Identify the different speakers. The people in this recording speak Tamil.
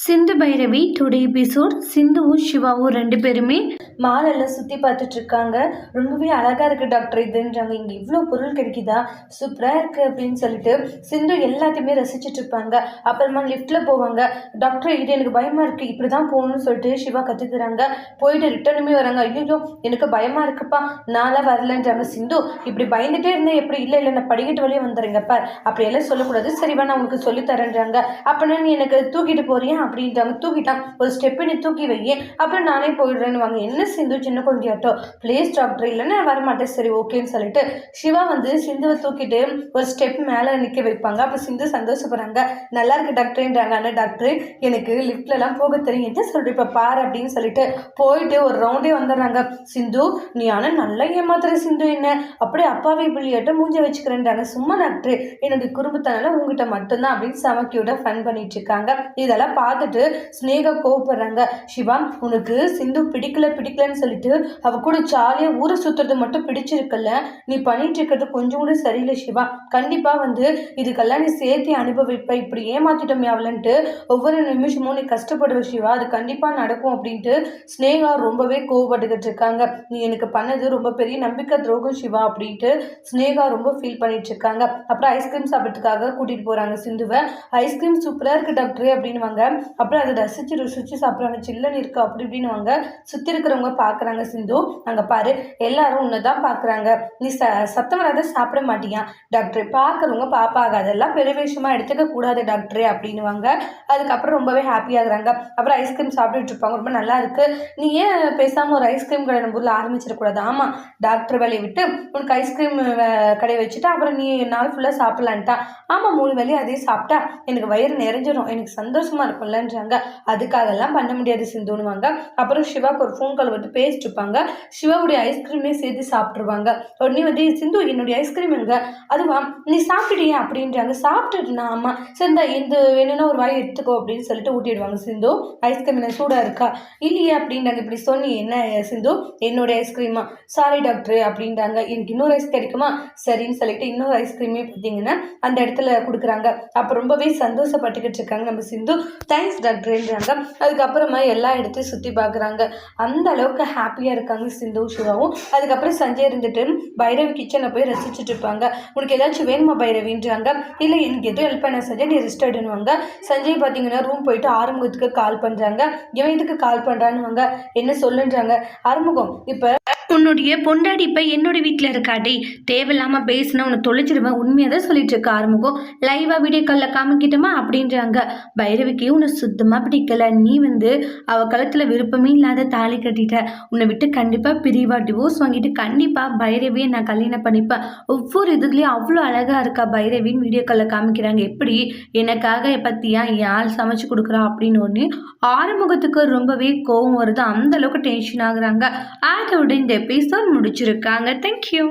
Speaker 1: Sindhu Bhairavi today episode. சிந்துவும் சிவாவும் ரெண்டு பேருமே மாலெல்லாம் சுற்றி பார்த்துட்டு இருக்காங்க. ரொம்பவே அழகாக இருக்குது டாக்டர் இதுன்றாங்க. இங்கே இவ்வளோ பொருள் கிடைக்குதா? சூப்பராக இருக்குது அப்படின்னு சொல்லிட்டு சிந்து எல்லாத்தையுமே ரசிச்சுட்டு இருப்பாங்க. அப்புறமா லிஃப்ட்டில் போவாங்க. டாக்டர் இது எனக்கு பயமாக இருக்குது இப்படி தான் போகணும்னு சொல்லிட்டு சிவா கற்றுக்கிறாங்க தராங்க போயிட்டு ரிட்டர்னுமே வராங்க. ஐயோ எனக்கு பயமாக இருக்குப்பா. நான்லாம் வரலன்றாங்க. சிந்து இப்படி பயந்துட்டே இருந்தேன். எப்படி? இல்லை இல்லை நான் படிக்கட்டு வழியே வந்துடுறேங்கப்பா அப்படியெல்லாம் சொல்லக்கூடாது. சரிவா நான் உங்களுக்கு சொல்லித்தரேன்றாங்க. அப்படின்னா நீ எனக்கு தூக்கிட்டு போறியா? அப்படின்ட்டாங்க தூக்கிட்டான் ஒரு ஸ்டெப்பு நீ தூக்கி வையே அப்புறம் நானே போயிடுறேன்னு வாங்க. என்ன சிந்து சின்ன குழந்தையாட்டோ? ப்ளீஸ் டாக்டர் இல்லைன்னா நான் வரமாட்டேன். சரி ஓகேன்னு சொல்லிட்டு சிவா வந்து சிந்துவை தூக்கிட்டு ஒரு ஸ்டெப் மேலே நிற்க வைப்பாங்க. அப்போ சிந்து சந்தோஷப்படுறாங்க. நல்லா இருக்கு டாக்டர்ன்றாங்க ஆனால் டாக்டர் எனக்கு லிஃப்ட்லலாம் போக தெரியும். என்ன சொல்கிறேன் இப்போ பாரு அப்படின்னு சொல்லிட்டு போயிட்டு ஒரு ரவுண்டே வந்துடுறாங்க. சிந்து நீ ஆனால் நல்லா ஏமாத்துற சிந்து என்ன? அப்படியே அப்பாவை பிள்ளையாட்ட மூஞ்ச வச்சுக்கிறேன்றாங்க. சும்மா டாக்டர் என்னுடைய குடும்பத்தினால உங்ககிட்ட மட்டும்தான் அப்படின்னு சமக்கியோட ஃபன் பண்ணிட்டு இருக்காங்க. இதெல்லாம் பார்த்துட்டு ஸ்னேகா கோவப்படுறாங்க. சிவா உனக்கு சிந்து பிடிக்கல பிடிக்கலன்னு சொல்லிட்டு அவ கூட ஜாலியாக ஊரை சுற்றுறது மட்டும் பிடிச்சிருக்கல நீ பண்ணிட்டு இருக்கிறது கொஞ்சம் கூட சரியில்லை சிவா. கண்டிப்பாக வந்து இதுக்கெல்லாம் நீ சேர்த்து அனுபவிப்ப. இப்படி ஏமாத்திட்டோமே அவளன்ட்டு ஒவ்வொரு நிமிஷமும் நீ கஷ்டப்படுவ சிவா. அது கண்டிப்பாக நடக்கும் அப்படின்ட்டு ஸ்னேகா ரொம்பவே கோவப்பட்டுக்கிட்டு இருக்காங்க. நீ எனக்கு பண்ணது ரொம்ப பெரிய நம்பிக்கை துரோகம் சிவா அப்படின்ட்டு ஸ்னேகா ரொம்ப ஃபீல் பண்ணிட்டு இருக்காங்க. அப்புறம் ஐஸ்கிரீம் சாப்பிட்றதுக்காக கூட்டிகிட்டு போகிறாங்க சிந்துவை. ஐஸ்கிரீம் சூப்பராக இருக்குது டாக்டர் அப்படின்னுவாங்க. அப்புறம் அதை ரசித்து ருசித்து சாப்பிட்றாங்க. சில்லன் இருக்கா அப்படி இப்படின்னுவாங்க சுற்றி இருக்கிறவங்க பார்க்குறாங்க சிந்து. அங்கே பாரு எல்லாரும் உன்னை தான் பார்க்குறாங்க நீ ச சத்தம் வராத சாப்பிட மாட்டியா? டாக்டர் பார்க்குறவங்க பாப்பாக அதெல்லாம் பெருவேஷமாக எடுத்துக்க கூடாது டாக்டரே அப்படின்னுவாங்க அதுக்கப்புறம் ரொம்பவே ஹாப்பியாகிறாங்க அப்புறம் ஐஸ்கிரீம் சாப்பிட்டுட்டு இருப்பாங்க. ரொம்ப நல்லா இருக்கு. நீ ஏன் பேசாமல் ஒரு ஐஸ்கிரீம் கடை நம்ம ஊரில் ஆரம்பிச்சிடக்கூடாது ஆமாம் டாக்டர் வேலையை விட்டு உனக்கு ஐஸ்கிரீம் கடையை வச்சுட்டு அப்புறம் நீ நாள் ஃபுல்லாக சாப்பிட்லான்ட்டா. ஆமாம் மூணு வேலையும் அதே சாப்பிட்டா எனக்கு வயிறு நிறைஞ்சிடும் எனக்கு சந்தோஷமா வரலன்றாங்க அதுக்காகலாம் பண்ண முடியாது சிந்துனுவாங்க அப்புறம் சிவாக்கு ஒரு ஃபோன் கால் வந்து பேசிட்டு இருப்பாங்க. சிவாவுடைய ஐஸ்கிரீமே சேர்த்து சாப்பிட்ருவாங்க உடனே வந்து சிந்து என்னுடைய ஐஸ்கிரீம் எங்க? அதுவா நீ சாப்பிட்டுட்டியா அப்படின்றாங்க. சாப்பிட்டுட்டுனா ஆமாம் சரி இந்த வேணும்னா ஒரு வாய் எடுத்துக்கோ அப்படின்னு சொல்லிட்டு ஊட்டிடுவாங்க. சிந்து ஐஸ்கிரீம் என்ன சூடாக இருக்கா? இல்லையே அப்படின்றாங்க. இப்படி சொன்னி என்ன சிந்து? என்னுடைய ஐஸ்கிரீமா சாரி டாக்டர் அப்படின்றாங்க. எனக்கு இன்னொரு ஐஸ் கிடைக்குமா? சரின்னு சொல்லிட்டு இன்னொரு ஐஸ்கிரீமே பார்த்தீங்கன்னா அந்த இடத்துல கொடுக்குறாங்க. அப்போ ரொம்பவே சந்தோஷப்பட்டுக்கிட்டு இருக்காங்க நம்ம சிந்து. சயின்ஸ் டாக்டர்ன்றாங்க அதுக்கப்புறமா எல்லா இடத்தையும் சுற்றி பார்க்குறாங்க அந்த அளவுக்கு ஹாப்பியாக இருக்காங்க சிந்து சிவாவும். அதுக்கப்புறம் சஞ்சய் இருந்துட்டு பைரவி கிச்சனை போய் ரசிச்சுட்டு இருப்பாங்க. உனக்கு ஏதாச்சும் வேணுமா பைரவின்றாங்க. இல்லை எனக்கு எதுவும் ஹெல்ப் பண்ண சஞ்சய் நீ ரெஸ்ட் எடுன்னுவாங்க. சஞ்சய் பார்த்தீங்கன்னா ரூம் போயிட்டு ஆறுமுகத்துக்கு கால் பண்ணுறாங்க இவன் இதுக்கு கால் பண்ணுறான்னு என்ன சொல்லுன்றாங்க. ஆறுமுகம் இப்போ
Speaker 2: உன்னுடைய பொண்டாடி இப்போ என்னோட வீட்டில் இருக்காடி தேவையில்லாமல் பேசினா உன்னை தொலைச்சிருவேன் உண்மையாக தான் சொல்லிட்டு இருக்க ஆரம்பிக்கும் லைவாக வீடியோ காலில் காமிக்கிட்டோமா? அப்படின்றாங்க. பைரவிக்கு உன்னை சுத்தமாக பிடிக்கல. நீ வந்து அவ கழுத்தில் விருப்பமே இல்லாத தாலி கட்டிட்ட. உன்னை விட்டு கண்டிப்பாக பிரிவா டிவோர்ஸ் வாங்கிட்டு கண்டிப்பாக பைரவியை நான் கல்யாணம் பண்ணிப்பேன். ஒவ்வொரு இதுலேயும் அவ்வளோ அழகாக இருக்கா பைரவின்னு வீடியோ காலில் காமிக்கிறாங்க. எப்படி? எனக்காக பற்றியா என் ஆள் சமைச்சு கொடுக்குறா? அப்படின்னு ஒன்று ஆறுமுகத்துக்கு ரொம்பவே கோவம் வருது. அந்த அளவுக்கு டென்ஷன் ஆகுறாங்க. அதோட இந்த எபிசோட் முடிச்சிருக்காங்க. தேங்க்யூ